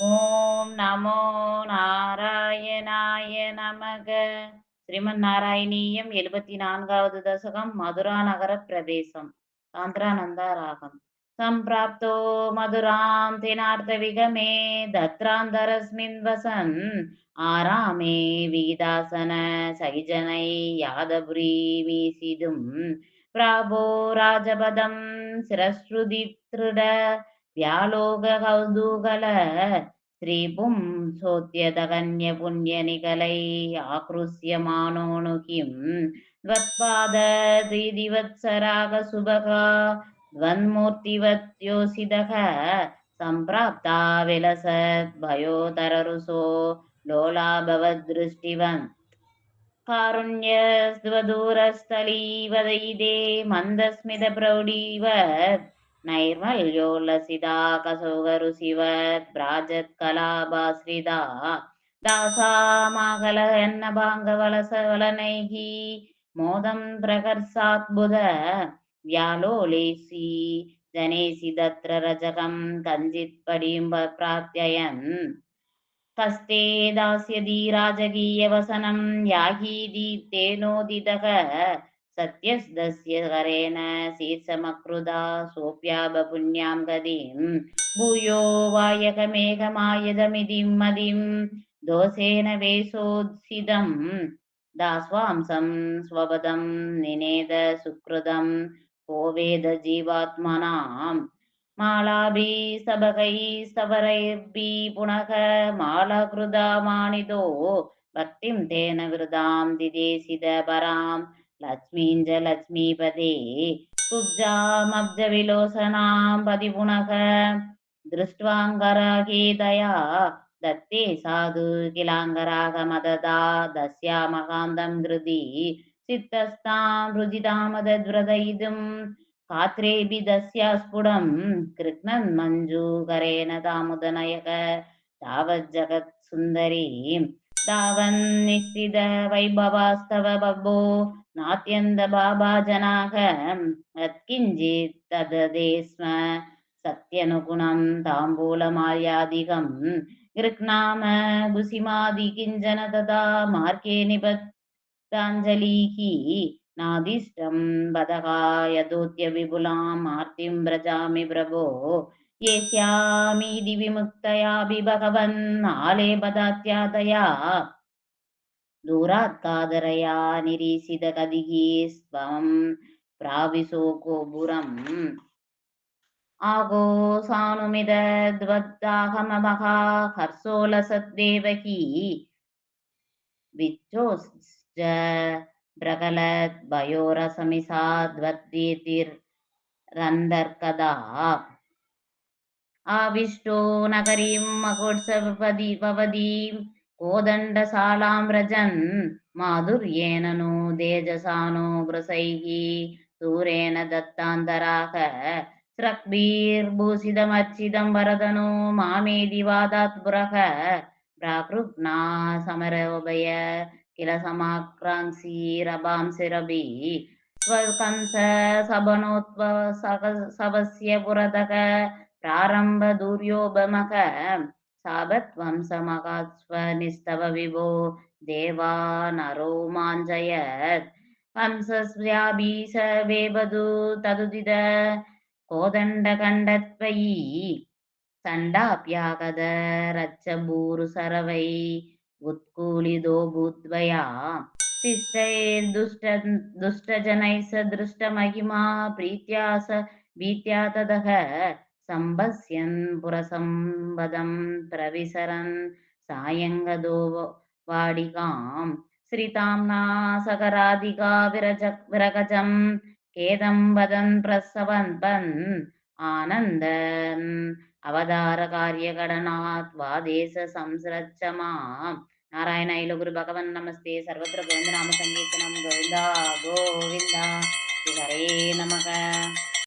ఓం నమో నారాయణాయ நமக. ஸ்ரீமன் நாராயணீயம் எழுபத்தி நான்காவது தசகம் மதுரா நகர பிரவேசம். சாந்திரானந்தா ராகம். சம்பிராப்தோ மதுராம் தினார்த்தவிகமே தத்ராந்தரஸ்மின் வசன். ஆராமே வீதாசன சகிஜனை யாதபுரீமீசிதும் பிராபோ ராஜபதம் சிரஸ்ருதி திருட వ్యాలోక కౌదూకల స్త్రీపుం సోత్యదగన్య పుణ్యనికలై ఆకృష్యమానోను కిం ద్వత్పాద త్రిదివత్సరాగ సుభగా ద్వన్మూర్తివత్ యోసిదః సంప్రాప్తా విలసత్ భయోతరరుసో లోలాభవదృష్టివన్ కారుణ్యస్వదూరస్థలీవదైదే మందస్మిత ప్రౌఢీవత్ नैर्मल्योल्लसिता कसौगरुशिवत् भ्राजत्कलाभाश्रिता दासामाकलयन्नभाङ्गवलसवलनैः मोदं प्रकर्षात्बुध व्यालोलेसि जनेसि तत्र रजकं कञ्चित्पडिम्ब प्रार्थयन् कस्ते दास्यति राजकीयवसनं याहि दीप्तेनोदितः सत्यस्तस्य वायकमेघमायदमिदिं मदिं दोषेण वेशोत्सितं दास्वांसं स्वपदं निनेद सुकृतं को वेद जीवात्मनां स्तवरैर्भिः पुनः मालाकृदा मानितो भक्तिं तेन वृदां दिदेशिद पराम् லக்ஷ்மீஞ்ச லக்ஷ்மீபதே குப்ஜாமப்ஜவிலோசனாம் பதிபுனக திருஷ்டுவாங்கராகே தயா தத்தே சாது கிலாங்கராக மததா தஸ்யா மகாந்தம் கிருதி சித்தஸ்தாம் ருஜிதாமதத்விரதயிதும் காத்ரேபி தஸ்யா ஸ்புடம் கிருக்ணன் மஞ்சூகரேண தாமுதநயக தாவத் ஜகத் சுந்தரீம் तावन्निश्चित वैभवास्तव बभो नात्यन्तभाभाजनाः यत्किञ्चित् तददे स्म सत्यनुगुणं ताम्बूलमाल्यादिकं गृह्णाम भुसिमादिकिञ्चन तदा मार्गे निबद्धाञ्जलिः नादिष्टं बदका यदोत्य विपुलां आर्तिं व्रजामि प्रभो मुक्तया विभगवन् आले पदात्यातया दूरात्कादरया निरीक्षितम् आगोसानुमिदद्वद्दाहमोलसद्देव हि विच्चोश्च प्रगलद्भयोरसमिषाद्वद्दे आविष्टो नगरीं महोत्सवपदी भवतीं कोदण्डशालां व्रजन् माधुर्येण नो तेजसानो ग्रसैः दूरेण दत्तान्तराः स्रग्भिर्भूषितमर्चितं वरदनो मामेदि वादात् पुरः प्राकृप्ना समरोभय किल समाक्रांसीरभांसिरभि स्वकंस सभनोत्वव सवस्य पुरतः प्रारम्भ दुर्योपमः साबत्वंसमकास्वनिस्तव विभो देवा नरो माञ्जयत् हंसस्याभीष वेबदु तदुदिद कोदण्डकण्डत्वयि चण्डाप्यागद रच्चभूरुसरवै उत्कूलितो भूद्वया शिष्टैर्दुष्ट दुष्टजनैः स दृष्टमहिमा प्रीत्या स भीत्या ततः సంభస్యన్ పురసంబదం ప్రవిసరన్ సాయంగదో వాడికాం. శ్రీతాంనా సకరాదిగా విరజ విరగజం ఖేదం వదన్ ప్రసవన్ పన్ ఆనందన్. అవధార కార్యగణనాత్వాదేశ సంసరచ్చమా నారాయణ ఇలుగురు భగవన్ నమస్తే. సర్వత్ర గోవిందనామ సంకీర్తనం గోవింద గోవింద. హరే నమక